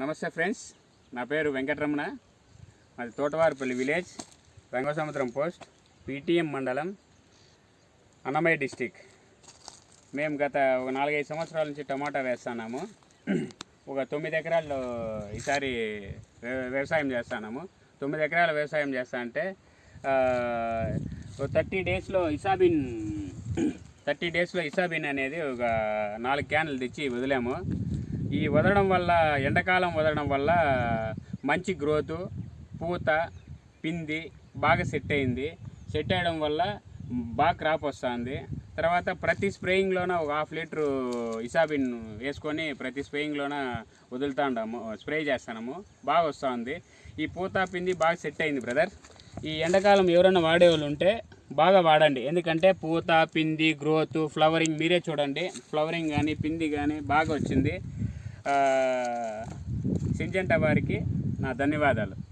నమస్తే ఫ్రెండ్స్ నా పేరు వెంకటరమణ. మాది Thotavaripalli village Rangasamudram post PTM మండలం అన్నమయ్య డిస్టిక్. మేము గత ఒక నాలుగైదు సంవత్సరాల నుంచి టమాటా వేస్తున్నాము. ఒక తొమ్మిది ఎకరాల్లో ఈసారి వ్యవసాయం చేస్తున్నాము. తొమ్మిది ఎకరాల వ్యవసాయం చేస్తా అంటే థర్టీ డేస్లో ఇసాబిన్ థర్టీ డేస్లో ఇసాబిన్ అనేది ఒక నాలుగు క్యాన్లు తెచ్చి వదిలాము. ఈ వదలడం వల్ల ఎండాకాలం వదలడం వల్ల మంచి గ్రోతు పూత పింది బాగా సెట్ అయింది. సెట్ అయ్యడం వల్ల బాగా క్రాప్ వస్తుంది. తర్వాత ప్రతి స్ప్రేయింగ్లోన ఒక హాఫ్ లీటరు ఇసాబిన్ వేసుకొని ప్రతి స్ప్రేయింగ్లోన వదులుతా ఉంటాము స్ప్రే చేస్తాము బాగా వస్తుంది. ఈ పూత పిండి బాగా సెట్ అయింది బ్రదర్. ఈ ఎండాకాలం ఎవరైనా వాడేవాళ్ళు ఉంటే బాగా వాడండి. ఎందుకంటే పూత పిండి గ్రోత్ ఫ్లవరింగ్ మీరే చూడండి. ఫ్లవరింగ్ కానీ పిండి కానీ బాగా వచ్చింది. సింజంట వారికి నా ధన్యవాదాలు.